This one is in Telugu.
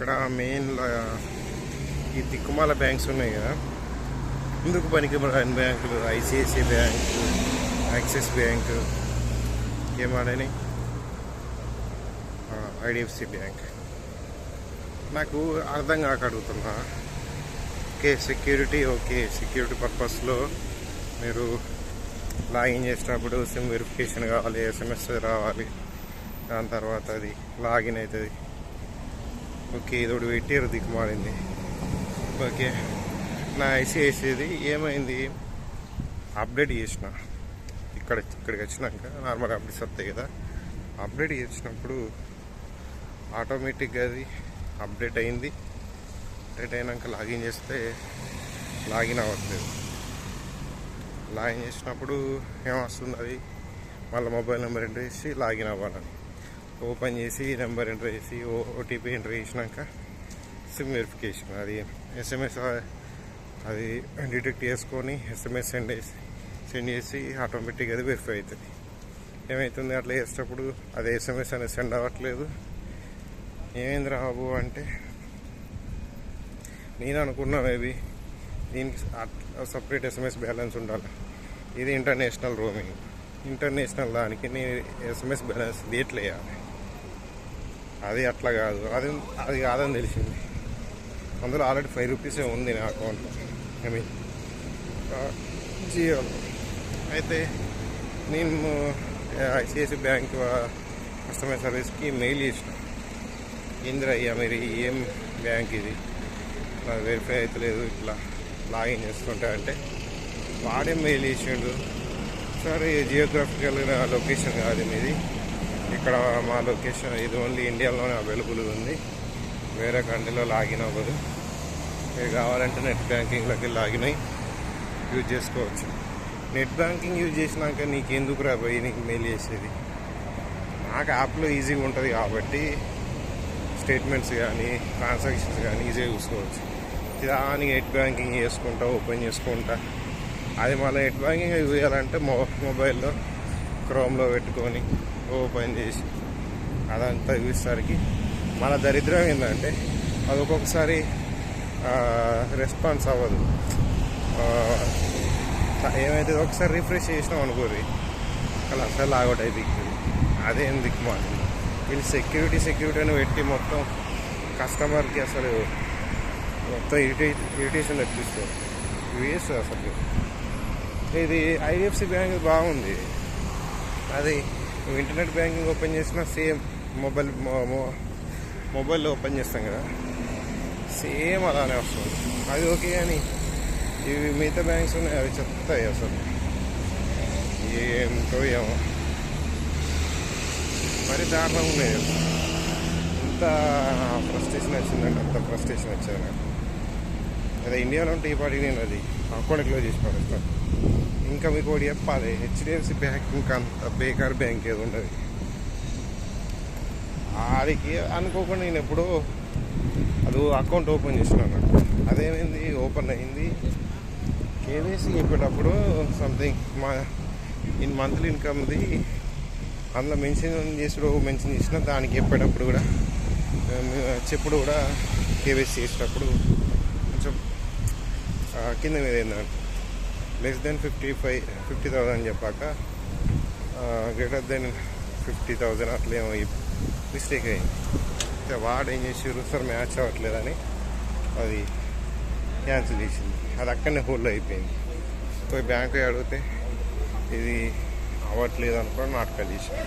ఇక్కడ మెయిన్ ఈ దిక్కుమాల బ్యాంక్స్ ఉన్నాయి కదా. ఇందుకు పనికి రాని బ్యాంకులు ఐసిఐసిఐ బ్యాంకు యాక్సిస్ బ్యాంకు ఏమాడని ఐడిఎఫ్సి బ్యాంక్ నాకు అర్థం కాక అడుగుతున్నా. ఓకే సెక్యూరిటీ ఓకే సెక్యూరిటీ పర్పస్లో మీరు లాగిన్ చేసినప్పుడు సిమ్ వెరిఫికేషన్ కావాలి ఎస్ఎంఎస్ రావాలి. దాని తర్వాత అది లాగిన్ అవుతుంది. ఓకే ఇదోడు పెట్టారు దిక్కుమాలింది. ఓకే నా ఐసిఐసిది ఏమైంది? అప్డేట్ చేసిన. ఇక్కడ ఇక్కడికి వచ్చినాక నార్మల్ అప్డేట్స్ వస్తాయి కదా. అప్డేట్ చేసినప్పుడు ఆటోమేటిక్గా అది అప్డేట్ అయింది. అప్డేట్ అయినాక లాగిన్ చేస్తే లాగిన్ అవ్వట్లేదు. లాగిన్ చేసినప్పుడు ఏమొస్తుంది అది? మళ్ళీ మొబైల్ నెంబర్ ఎంటర్ చేసి లాగిన్ అవ్వాలని. ఓపెన్ చేసి నెంబర్ ఎంటర్ చేసి ఓటీపీ ఎంటర్ చేసినాక సిమ్ వెరిఫికేషన్. అది ఎస్ఎంఎస్ అది డిటెక్ట్ చేసుకొని ఎస్ఎంఎస్ సెండ్ చేసి సెండ్ చేసి ఆటోమేటిక్గా అది వెరిఫై అవుతుంది. ఏమవుతుంది అట్లా చేసేటప్పుడు అది ఎస్ఎంఎస్ అనేది సెండ్ అవ్వట్లేదు. ఏమైంది రాబు అంటే నేను అనుకున్నా మేబీ దీనికి సపరేట్ ఎస్ఎంఎస్ బ్యాలెన్స్ ఉండాలి. ఇది ఇంటర్నేషనల్ రోమింగ్. ఇంటర్నేషనల్ దానికి నేను ఎస్ఎంఎస్ బ్యాలెన్స్ దేంట్లో వేయాలి అది అట్లా కాదు. అది అది కాదని తెలిసింది. అందులో ఆల్రెడీ ఫైవ్ రూపీసే ఉంది నా అకౌంట్లో ఐ మీన్ జియోలో అయితే నేను ఐసిఐసి బ్యాంక్ కస్టమర్ సర్వీస్కి మెయిల్ చేసిన. ఇంద్ర అయ్యా మీరు ఏం బ్యాంక్ ఇది? వెరిఫై అవుతలేదు ఇట్లా లాగిన్ చేస్తుంటా అంటే వాడే మెయిల్ చేసిండు. సరే జియోగ్రాఫికల్గా జియోగ్రఫికల్ లొకేషన్ కాదు మీది. ఇక్కడ మా లొకేషన్ ఇది ఓన్లీ ఇండియాలోనే అవైలబుల్ ఉంది. వేరే కంట్రీలో లాగిన్ అవ్వదు. మీరు కావాలంటే నెట్ బ్యాంకింగ్లోకి లాగిన్ అయ్యి యూజ్ చేసుకోవచ్చు. నెట్ బ్యాంకింగ్ యూజ్ చేసినాక నీకెందుకు రా పోయి నీకు మెయిల్ చేసేది. నాకు యాప్లో ఈజీగా ఉంటుంది కాబట్టి స్టేట్మెంట్స్ కానీ ట్రాన్సాక్షన్స్ కానీ ఈజీగా చూసుకోవచ్చు. దాని నెట్ బ్యాంకింగ్ చేసుకుంటా ఓపెన్ చేసుకుంటా. అది మళ్ళీ నెట్ బ్యాంకింగ్ యూజ్ చేయాలంటే మొబైల్లో క్రోమ్లో పెట్టుకొని ఓపెన్ చేసి అదంతా చూసేసరికి మన దరిద్రం ఏంటంటే అది ఒక్కొక్కసారి రెస్పాన్స్ అవ్వదు. ఏమైతే ఒకసారి రిఫ్రెష్ చేసినాం అనుకోరి అలా అసలు లాగౌట్ అయిపోతుంది అదేం దిక్కుమాలి వీళ్ళు సెక్యూరిటీ సెక్యూరిటీ అని పెట్టి మొత్తం కస్టమర్కి అసలు మొత్తం ఇరిటే ఇరిటేషన్ తెప్పిస్తారు. వేస్ట్ అసలు. ఇది ఐడిఎఫ్సి బ్యాంక్ బాగుంది. అది నువ్వు ఇంటర్నెట్ బ్యాంకింగ్ ఓపెన్ చేసినా సేమ్ మొబైల్ మొబైల్లో ఓపెన్ చేస్తాం కదా. సేమ్ అలానే వస్తుంది. అది ఓకే కానీ ఇవి మిగతా బ్యాంక్స్ ఉన్నాయి అవి చెప్తాయి అసలు. ఏంటో ఏమో. మరి దారుణంగా ఉన్నాయి ఎంత ఫ్రస్ట్రేషన్ వచ్చిందంటే అంత ఫ్రస్ట్రేషన్ వచ్చేది నాకు. అదే ఇండియాలో ఉంటే ఈ పాటికి నేను అది అకౌంట్ క్లోజ్ చేసి పడేస్తాను ఇంకా మీకు ఒకటి చెప్పాలి హెచ్డిఎఫ్సి బ్యాంక్ ఇంకా అంత బేకార్ బ్యాంక్ ఏది ఉండదు ఆడికి అనుకోకుండా నేను ఎప్పుడో అది అకౌంట్ ఓపెన్ చేసినాను. అదేమైంది? ఓపెన్ అయింది. కేవైసీ చెప్పేటప్పుడు సంథింగ్ మా ఇన్ మంత్లీ ఇన్కమ్ది అందులో మెన్షన్ చేసుడు మెన్షన్ చేసిన దానికి చెప్పేటప్పుడు కూడా చెప్పుడు కూడా కేవైసీ చేసేటప్పుడు కింద మీద ఏంటంటే less than fifty five fifty thousand చెప్పాక గ్రేటర్ దెన్ ఫిఫ్టీ థౌజండ్ అట్లేమో మిస్టేక్ అయింది. అయితే వాడు ఏం చేసారు సార్ మ్యాచ్ అవ్వట్లేదని అది క్యాన్సిల్ చేసింది. అది అక్కడనే హోల్డ్ అయిపోయింది. పోయి బ్యాంకు అడిగితే ఇది అవ్వట్లేదు అనుకోని నాటకాలు చేసింది.